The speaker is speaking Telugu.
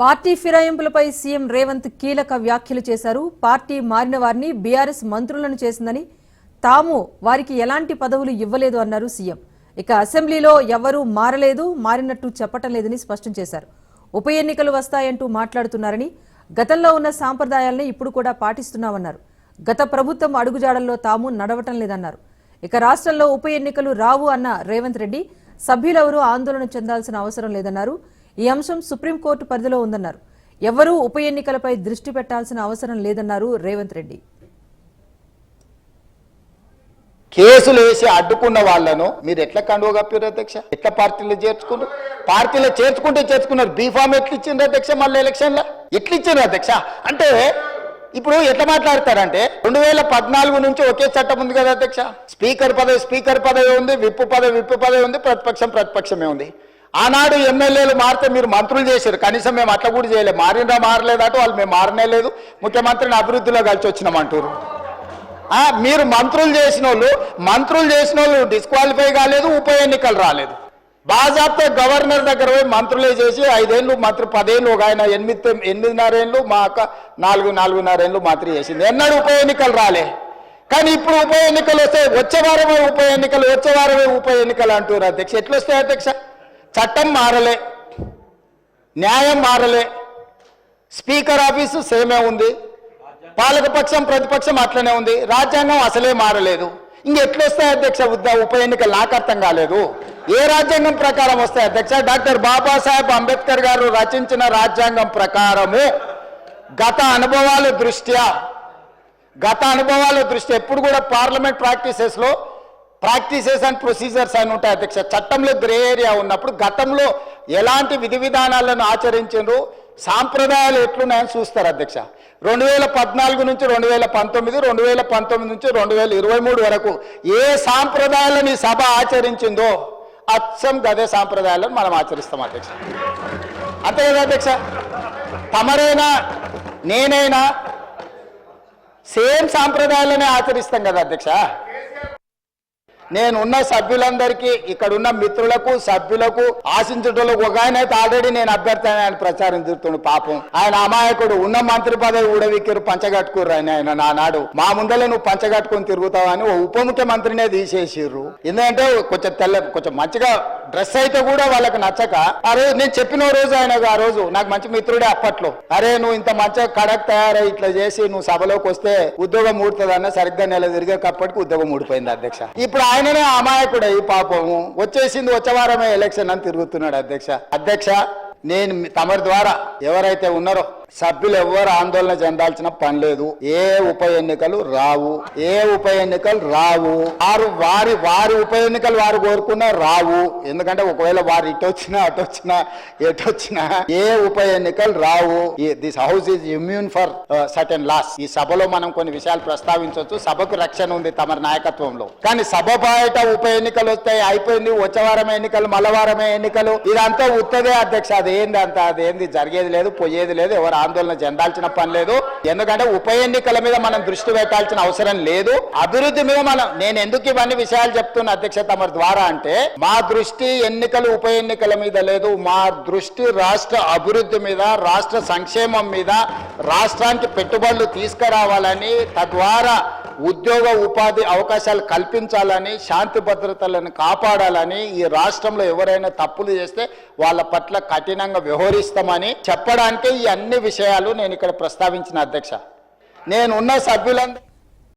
పార్టీ ఫిరాయింపులపై సీఎం రేవంత్ కీలక వ్యాఖ్యలు చేశారు. పార్టీ మారిన వారిని బీఆర్ఎస్ మంత్రులను చేసిందని తాము వారికి ఎలాంటి పదవులు ఇవ్వలేదు అన్నారు సీఎం. ఇక అసెంబ్లీలో ఎవరూ మారలేదు మారినట్టు చెప్పటం లేదని స్పష్టం చేశారు. ఉప ఎన్నికలు వస్తాయంటూ మాట్లాడుతున్నారని గతంలో ఉన్న సాంప్రదాయాల్ని ఇప్పుడు కూడా పాటిస్తున్నామన్నారు. గత ప్రభుత్వం అడుగుజాడల్లో తాము నడవటం లేదన్నారు. ఇక రాష్ట్రంలో ఉప ఎన్నికలు రావు అన్న రేవంత్ రెడ్డి సభ్యులెవరూ ఆందోళన చెందాల్సిన అవసరం లేదన్నారు. ఈ అంశం సుప్రీంకోర్టు పరిధిలో ఉందన్నారు. ఎవరూ ఉప ఎన్నికలపై దృష్టి పెట్టాల్సిన అవసరం లేదన్నారు రేవంత్ రెడ్డి. కేసులు వేసి అడ్డుకున్న వాళ్ళను మీరు ఎట్లా కండువ కప్పారు అధ్యక్ష? ఎట్లా పార్టీలో చేర్చుకున్నారు పార్టీలో చేర్చుకుంటే చేర్చుకున్నారు. బీఫామ్ ఎట్లు ఇచ్చిండ్రు అధ్యక్ష మళ్ళీ ఎలక్షన్లో? ఎట్లు ఇచ్చిండ్రు అధ్యక్ష? అంటే ఇప్పుడు ఎట్లా మాట్లాడతారంటే రెండు వేల పద్నాలుగు నుంచి ఒకే చట్టం ఉంది కదా అధ్యక్ష. స్పీకర్ పదవి స్పీకర్ పదవి ఉంది విప్పు పదవి విప్పు పదవి ఉంది ప్రతిపక్షం ప్రతిపక్షమే ఉంది. ఆనాడు ఎమ్మెల్యేలు మారితే మీరు మంత్రులు చేశారు. కనీసం మేము అట్లా కూడా చేయలేదు. మారినరా మారలేదట వాళ్ళు మేము మారనే లేదు. ముఖ్యమంత్రిని అభివృద్ధిలో కలిసి వచ్చినామంటారు. మీరు మంత్రులు చేసిన వాళ్ళు మంత్రులు చేసిన వాళ్ళు డిస్క్వాలిఫై కాలేదు ఉప ఎన్నికలు రాలేదు. బాజాప్తో గవర్నర్ దగ్గర పోయి మంత్రులే చేసి ఐదేళ్ళు మంత్రి పదేళ్ళు ఒక ఆయన ఎనిమిది ఎనిమిదిన్నరేళ్ళు మా అక్క నాలుగు నాలుగున్నరేళ్ళు మంత్రి చేసింది. ఎన్నడూ ఉప ఎన్నికలు రాలే. కానీ ఇప్పుడు ఉప ఎన్నికలు వస్తే వచ్చే వారమే ఉప ఎన్నికలు వచ్చే వారమే ఉప ఎన్నికలు అంటున్నారు అధ్యక్ష. ఎట్లొస్తాయి అధ్యక్ష? చట్టం మారలే న్యాయం మారలే స్పీకర్ ఆఫీసు సేమే ఉంది పాలకపక్షం ప్రతిపక్షం అట్లనే ఉంది రాజ్యాంగం అసలే మారలేదు. ఇంకెట్లొస్తాయి అధ్యక్ష ఉద్ద ఉప ఎన్నికలు? నాకు అర్థం కాలేదు. ఏ రాజ్యాంగం ప్రకారం వస్తాయి అధ్యక్ష? డాక్టర్ బాబాసాహెబ్ అంబేద్కర్ గారు రచించిన రాజ్యాంగం ప్రకారము గత అనుభవాల దృష్ట్యా గత అనుభవాల దృష్ట్యా ఎప్పుడు కూడా పార్లమెంట్ ప్రాక్టీసెస్లో ప్రాక్టీసెస్ అండ్ ప్రొసీజర్స్ అని ఉంటాయి అధ్యక్ష. చట్టంలో గ్రే ఏరియా ఉన్నప్పుడు గతంలో ఎలాంటి విధి విధానాలను ఆచరించారు సాంప్రదాయాలు ఎట్లున్నాయని చూస్తారు అధ్యక్ష. రెండు వేల పద్నాలుగు నుంచి రెండు వేల పంతొమ్మిది రెండు వేల పంతొమ్మిది నుంచి రెండు వేల ఇరవై మూడు వరకు ఏ సాంప్రదాయాలను ఈ సభ ఆచరించిందో అచ్చం గదే సాంప్రదాయాలను మనం ఆచరిస్తాం అధ్యక్ష. అంతే కదా అధ్యక్ష? తమరైనా నేనైనా సేమ్ సాంప్రదాయాలనే ఆచరిస్తాం కదా అధ్యక్ష. నేను ఉన్న సభ్యులందరికీ ఇక్కడ ఉన్న మిత్రులకు సభ్యులకు ఆశించటంలో ఒక ఆయన అయితే ఆల్రెడీ నేను అభ్యర్థి ఆయన ప్రచారం తిరుగుతుండు పాపం. ఆయన అమాయకుడు ఉన్న మంత్రి పదవి ఊడవిక్కిరు పంచగట్టుకుర్రు ఆయన ఆయన నానాడు. మా ముందలే నువ్వు పంచగట్టుకుని తిరుగుతావని ఓ ఉప ముఖ్యమంత్రినే తీసేసిర్రు. ఎందుకంటే కొంచెం తెల్ల కొంచెం మంచిగా డ్రెస్ అయితే కూడా వాళ్ళకి నచ్చక ఆ రోజు నేను చెప్పిన రోజు ఆయన ఆ రోజు నాకు మంచి మిత్రుడే అప్పట్లో. అరే నువ్వు ఇంత మంచిగా కడక్ తయారై ఇట్లా చేసి నువ్వు సభలోకి వస్తే ఉద్యోగం ఊడుతుందన్న సరిగ్గా నెల తిరిగేటప్పటికి ఉద్యోగం ఊడిపోయింది అధ్యక్ష. ఇప్పుడు ఆయననే అమాయకుడు పాపము వచ్చేసింది వచ్చే వారమే ఎలక్షన్ అని తిరుగుతున్నాడు అధ్యక్ష. అధ్యక్ష నేను తమరి ద్వారా ఎవరైతే ఉన్నారో సభ్యులు ఎవరు ఆందోళన చెందాల్సిన పని లేదు. ఏ ఉప ఎన్నికలు రావు. ఏ ఉప ఎన్నికలు రావు. వారు వారి వారి ఉప ఎన్నికలు వారు కోరుకున్నా రావు. ఎందుకంటే ఒకవేళ వారు ఇటు వచ్చినా అటు వచ్చినా ఎటు వచ్చినా ఏ ఉప ఎన్నికలు రావు. This house is immune for certain laws. ఈ సభలో మనం కొన్ని విషయాలు ప్రస్తావించవచ్చు. సభకు రక్షణ ఉంది తమ నాయకత్వంలో. కానీ సభ బయట ఉప ఎన్నికలు వస్తాయి అయిపోయింది. వచ్చేవారం ఎన్నికలు మలవారమే ఎన్నికలు. ఇదంతా ఉత్తదే అధ్యక్ష. అదేంది అంత? అదేంది? జరిగేది లేదు పోయేది లేదు. ఎవరు ఆందోళన చెందాల్సిన పని లేదు. ఎందుకంటే ఉప ఎన్నికల మీద మనం దృష్టి పెట్టాల్సిన అవసరం లేదు. అభివృద్ధి మీద మనం నేను ఎందుకు ఇవన్నీ విషయాలు చెప్తున్న అధ్యక్ష తమ ద్వారా అంటే మా దృష్టి ఎన్నికలు ఉప ఎన్నికల మీద లేదు. మా దృష్టి రాష్ట్ర అభివృద్ధి మీద రాష్ట్ర సంక్షేమం మీద రాష్ట్రానికి పెట్టుబడులు తీసుకురావాలని తద్వారా ఉద్యోగ ఉపాధి అవకాశాలు కల్పించాలని శాంతి భద్రతలను కాపాడాలని ఈ రాష్ట్రంలో ఎవరైనా తప్పులు చేస్తే వాళ్ళ పట్ల కఠినంగా వ్యవహరిస్తామని చెప్పడానికి ఈ అన్ని విషయాలు నేను ఇక్కడ ప్రస్తావించిన అధ్యక్ష. నేను ఉన్న సభ్యులందరూ